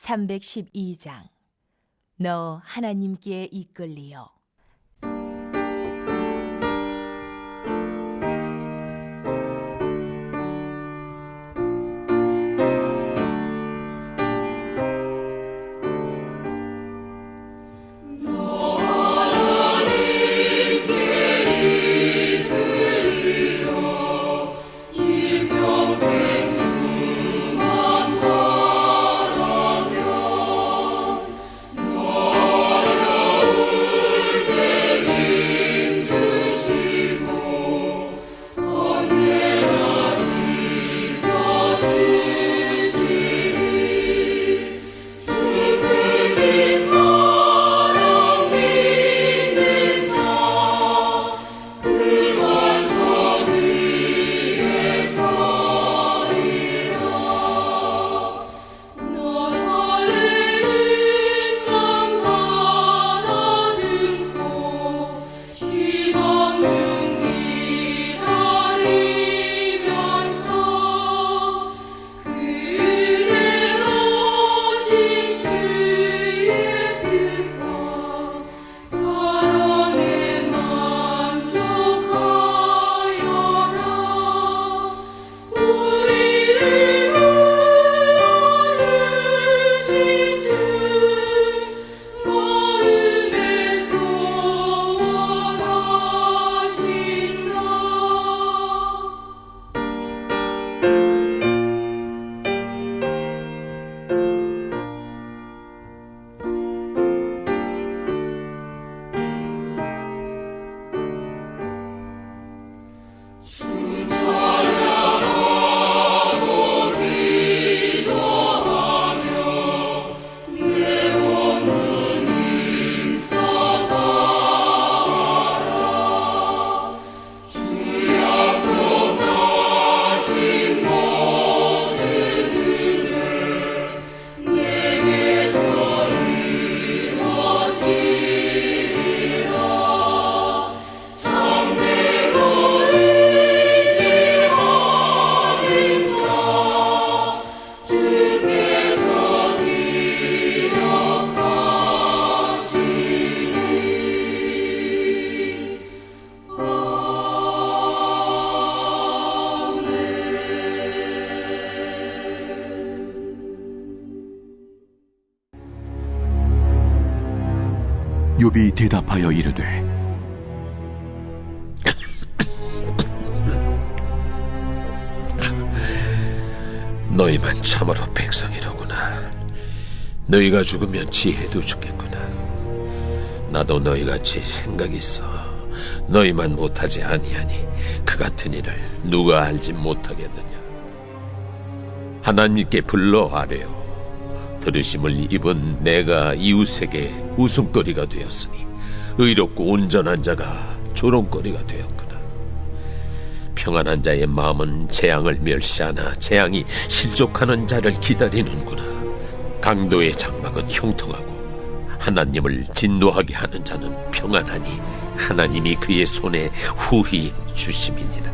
312장. 너 하나님께 이끌리어 욥이 대답하여 이르되 너희만 참으로 백성이로구나. 너희가 죽으면 지혜도 죽겠구나. 나도 너희같이 생각이 있어. 너희만 못하지 아니하니 그 같은 일을 누가 알지 못하겠느냐. 하나님께 불러 아뢰어 들으심을 입은 내가 이웃에게 웃음거리가 되었으니 의롭고 온전한 자가 조롱거리가 되었구나. 평안한 자의 마음은 재앙을 멸시하나 재앙이 실족하는 자를 기다리는구나. 강도의 장막은 형통하고 하나님을 진노하게 하는 자는 평안하니 하나님이 그의 손에 후히 주심이니라.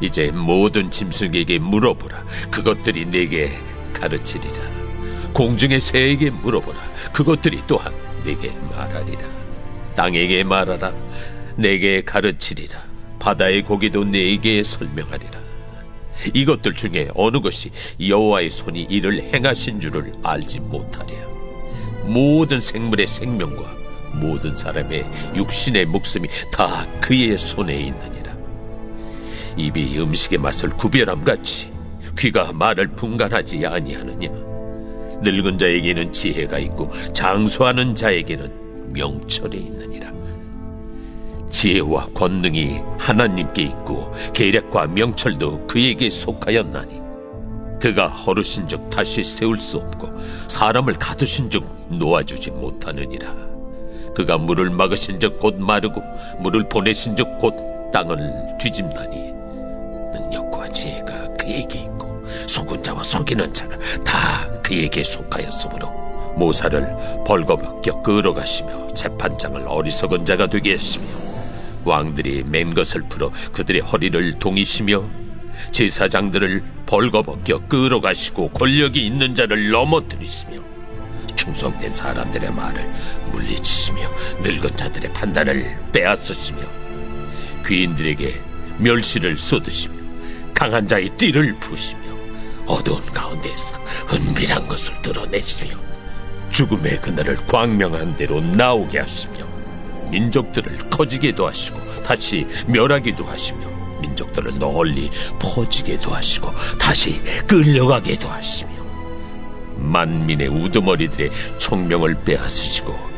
이제 모든 짐승에게 물어보라. 그것들이 내게 가르치리라. 공중의 새에게 물어보라. 그것들이 또한 내게 말하리라. 땅에게 말하라. 내게 가르치리라. 바다의 고기도 내게 설명하리라. 이것들 중에 어느 것이 여호와의 손이 이를 행하신 줄을 알지 못하랴. 모든 생물의 생명과 모든 사람의 육신의 목숨이 다 그의 손에 있느니라. 입이 음식의 맛을 구별함 같이 귀가 말을 분간하지 아니하느냐. 늙은 자에게는 지혜가 있고 장수하는 자에게는 명철이 있느니라. 지혜와 권능이 하나님께 있고 계략과 명철도 그에게 속하였나니 그가 허르신즉 다시 세울 수 없고 사람을 가두신즉 놓아주지 못하느니라 그가 물을 막으신즉 곧 마르고 물을 보내신즉 곧 땅을 뒤집나니 능력과 지혜가 그에게 있고 속은 자와 속이는 자가 다 그에게 속하였으므로 모사를 벌거벗겨 끌어가시며 재판장을 어리석은 자가 되게 하시며 왕들이 맨 것을 풀어 그들의 허리를 동이시며 제사장들을 벌거벗겨 끌어가시고 권력이 있는 자를 넘어뜨리시며 충성된 사람들의 말을 물리치시며 늙은 자들의 판단을 빼앗으시며 귀인들에게 멸시를 쏟으시며 강한 자의 띠를 부시며 어두운 가운데서 은밀한 것을 드러내시며 죽음의 그날을 광명한 대로 나오게 하시며 민족들을 커지게도 하시고 다시 멸하기도 하시며 민족들을 널리 퍼지게도 하시고 다시 끌려가게도 하시며 만민의 우두머리들의 총명을 빼앗으시고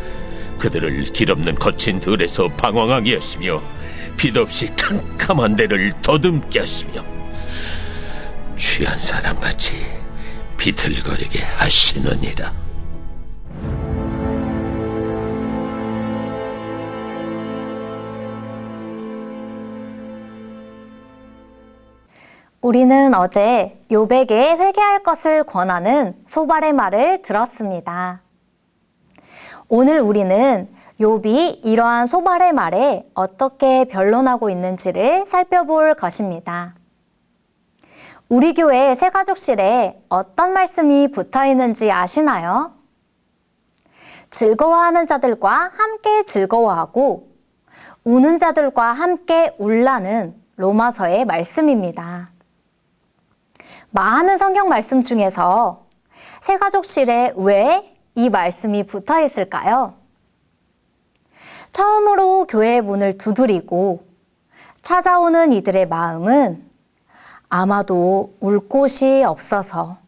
그들을 길없는 거친 들에서 방황하게 하시며 빛없이 캄캄한 데를 더듬게 하시며 취한 사람같이 비틀거리게 하시느니라. 우리는 어제 요백에 회개할 것을 권하는 소발의 말을 들었습니다. 오늘 우리는 욥이 이러한 소발의 말에 어떻게 변론하고 있는지를 살펴볼 것입니다. 우리 교회 새가족실에 어떤 말씀이 붙어 있는지 아시나요? 즐거워하는 자들과 함께 즐거워하고 우는 자들과 함께 울라는 로마서의 말씀입니다. 많은 성경 말씀 중에서 새가족실에 왜 이 말씀이 붙어 있을까요? 처음으로 교회의 문을 두드리고 찾아오는 이들의 마음은 아마도 울 곳이 없어서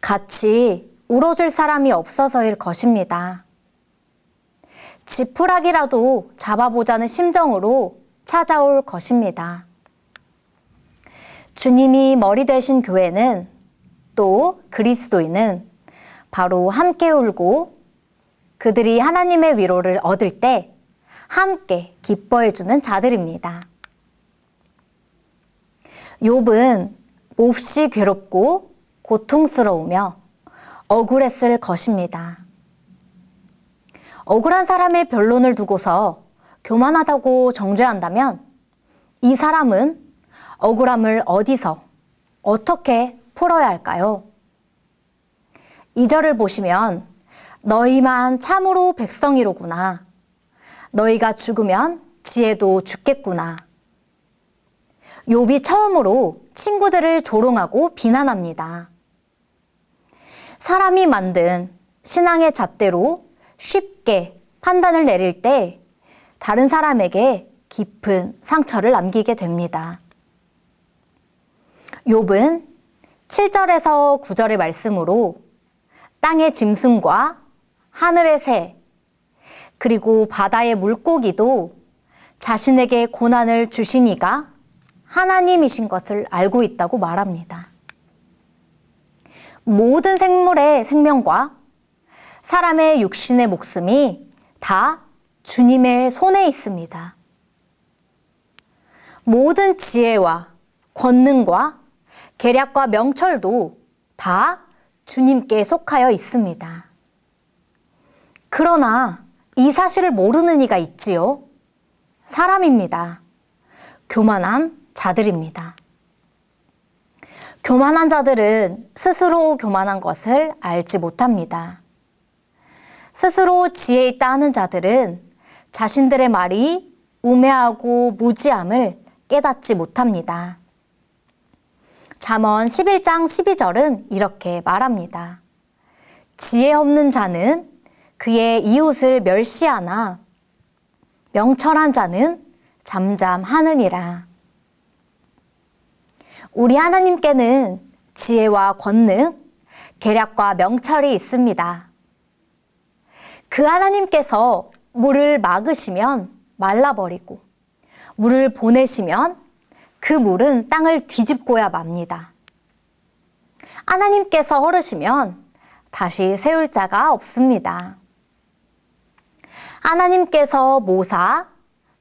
같이 울어줄 사람이 없어서일 것입니다. 지푸라기라도 잡아보자는 심정으로 찾아올 것입니다. 주님이 머리 되신 교회는 또 그리스도인은 바로 함께 울고 그들이 하나님의 위로를 얻을 때 함께 기뻐해주는 자들입니다. 욥은 몹시 괴롭고 고통스러우며 억울했을 것입니다. 억울한 사람의 변론을 두고서 교만하다고 정죄한다면 이 사람은 억울함을 어디서 어떻게 풀어야 할까요? 이절을 보시면 너희만 참으로 백성이로구나. 너희가 죽으면 지혜도 죽겠구나. 욥이 처음으로 친구들을 조롱하고 비난합니다. 사람이 만든 신앙의 잣대로 쉽게 판단을 내릴 때 다른 사람에게 깊은 상처를 남기게 됩니다. 욥은 7절에서 9절의 말씀으로 땅의 짐승과 하늘의 새, 그리고 바다의 물고기도 자신에게 고난을 주시니가 하나님이신 것을 알고 있다고 말합니다. 모든 생물의 생명과 사람의 육신의 목숨이 다 주님의 손에 있습니다. 모든 지혜와 권능과 계략과 명철도 다 주님께 속하여 있습니다. 그러나 이 사실을 모르는 이가 있지요. 사람입니다. 교만한 자들입니다. 교만한 자들은 스스로 교만한 것을 알지 못합니다. 스스로 지혜 있다 하는 자들은 자신들의 말이 우매하고 무지함을 깨닫지 못합니다. 잠언 11장 12절은 이렇게 말합니다. 지혜 없는 자는 그의 이웃을 멸시하나 명철한 자는 잠잠하느니라. 우리 하나님께는 지혜와 권능, 계략과 명철이 있습니다. 그 하나님께서 물을 막으시면 말라버리고 물을 보내시면 그 물은 땅을 뒤집고야 맙니다. 하나님께서 허르시면 다시 세울 자가 없습니다. 하나님께서 모사,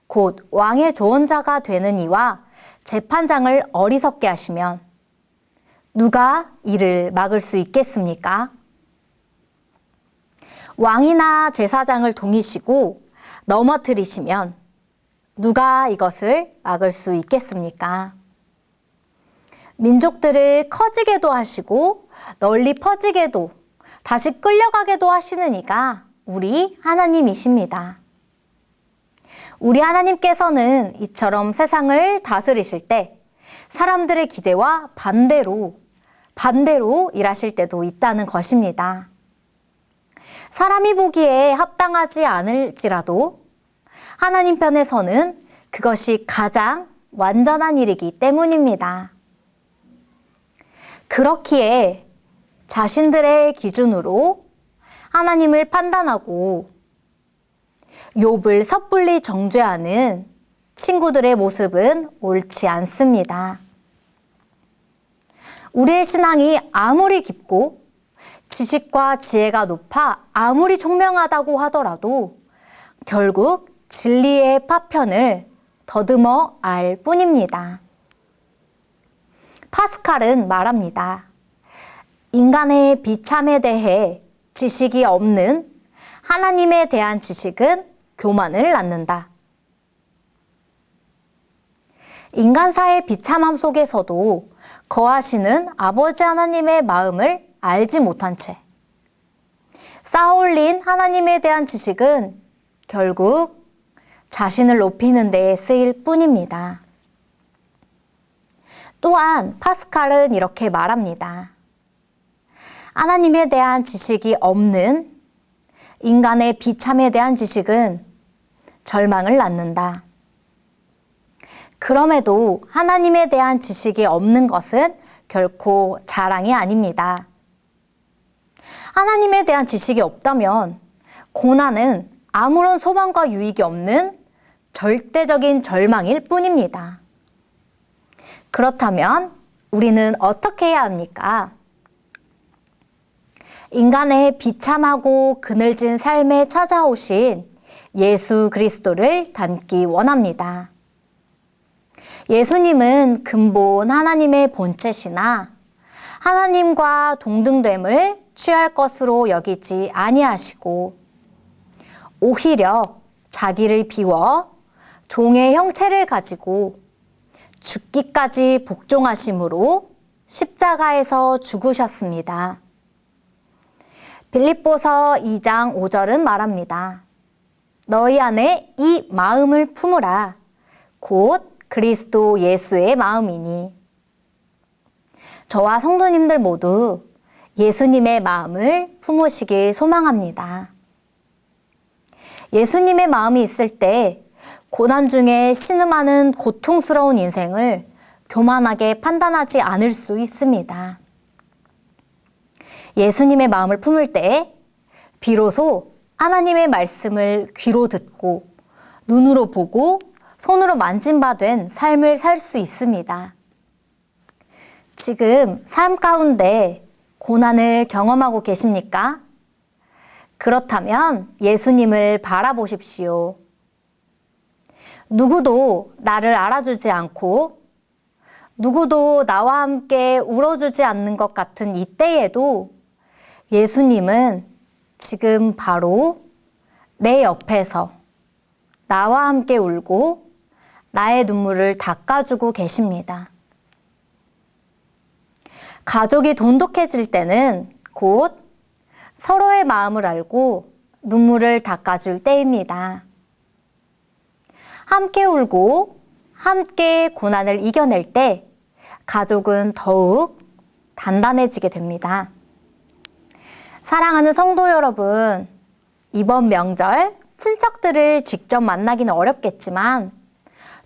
곧 왕의 조언자가 되는 이와 재판장을 어리석게 하시면 누가 이를 막을 수 있겠습니까? 왕이나 제사장을 동이시고 넘어뜨리시면 누가 이것을 막을 수 있겠습니까? 민족들을 커지게도 하시고 널리 퍼지게도 다시 끌려가게도 하시는 이가 우리 하나님이십니다. 우리 하나님께서는 이처럼 세상을 다스리실 때 사람들의 기대와 반대로, 반대로 일하실 때도 있다는 것입니다. 사람이 보기에 합당하지 않을지라도 하나님 편에서는 그것이 가장 완전한 일이기 때문입니다. 그렇기에 자신들의 기준으로 하나님을 판단하고 욥을 섣불리 정죄하는 친구들의 모습은 옳지 않습니다. 우리의 신앙이 아무리 깊고 지식과 지혜가 높아 아무리 총명하다고 하더라도 결국 진리의 파편을 더듬어 알 뿐입니다. 파스칼은 말합니다. 인간의 비참에 대해 지식이 없는 하나님에 대한 지식은 교만을 낳는다. 인간사의 비참함 속에서도 거하시는 아버지 하나님의 마음을 알지 못한 채 쌓아올린 하나님에 대한 지식은 결국 자신을 높이는 데 쓰일 뿐입니다. 또한 파스칼은 이렇게 말합니다. 하나님에 대한 지식이 없는 인간의 비참에 대한 지식은 절망을 낳는다. 그럼에도 하나님에 대한 지식이 없는 것은 결코 자랑이 아닙니다. 하나님에 대한 지식이 없다면 고난은 아무런 소망과 유익이 없는 절대적인 절망일 뿐입니다. 그렇다면 우리는 어떻게 해야 합니까? 인간의 비참하고 그늘진 삶에 찾아오신 예수 그리스도를 닮기 원합니다. 예수님은 근본 하나님의 본체시나 하나님과 동등됨을 취할 것으로 여기지 아니하시고 오히려 자기를 비워 종의 형체를 가지고 죽기까지 복종하심으로 십자가에서 죽으셨습니다. 빌립보서 2장 5절은 말합니다. 너희 안에 이 마음을 품으라. 곧 그리스도 예수의 마음이니. 저와 성도님들 모두 예수님의 마음을 품으시길 소망합니다. 예수님의 마음이 있을 때 고난 중에 신음하는 고통스러운 인생을 교만하게 판단하지 않을 수 있습니다. 예수님의 마음을 품을 때 비로소 하나님의 말씀을 귀로 듣고 눈으로 보고 손으로 만진 바 된 삶을 살 수 있습니다. 지금 삶 가운데 고난을 경험하고 계십니까? 그렇다면 예수님을 바라보십시오. 누구도 나를 알아주지 않고 누구도 나와 함께 울어주지 않는 것 같은 이때에도 예수님은 지금 바로 내 옆에서 나와 함께 울고 나의 눈물을 닦아주고 계십니다. 가족이 돈독해질 때는 곧 서로의 마음을 알고 눈물을 닦아줄 때입니다. 함께 울고 함께 고난을 이겨낼 때 가족은 더욱 단단해지게 됩니다. 사랑하는 성도 여러분, 이번 명절 친척들을 직접 만나기는 어렵겠지만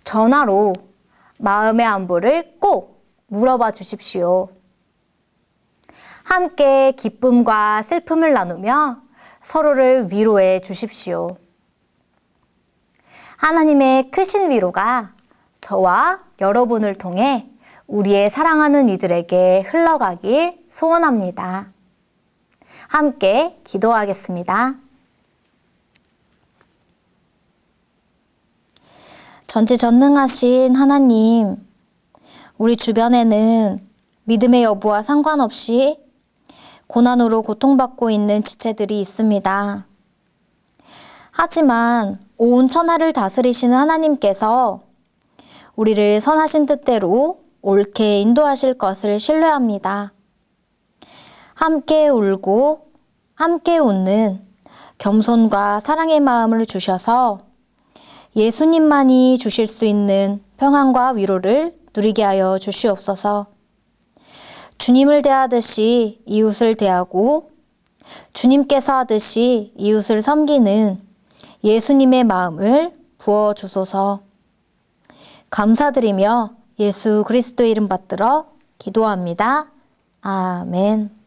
전화로 마음의 안부를 꼭 물어봐 주십시오. 함께 기쁨과 슬픔을 나누며 서로를 위로해 주십시오. 하나님의 크신 위로가 저와 여러분을 통해 우리의 사랑하는 이들에게 흘러가길 소원합니다. 함께 기도하겠습니다. 전지전능하신 하나님, 우리 주변에는 믿음의 여부와 상관없이 고난으로 고통받고 있는 지체들이 있습니다. 하지만 온 천하를 다스리시는 하나님께서 우리를 선하신 뜻대로 옳게 인도하실 것을 신뢰합니다. 함께 울고 함께 웃는 겸손과 사랑의 마음을 주셔서 예수님만이 주실 수 있는 평안과 위로를 누리게 하여 주시옵소서. 주님을 대하듯이 이웃을 대하고 주님께서 하듯이 이웃을 섬기는 예수님의 마음을 부어 주소서. 감사드리며 예수 그리스도의 이름 받들어 기도합니다. 아멘.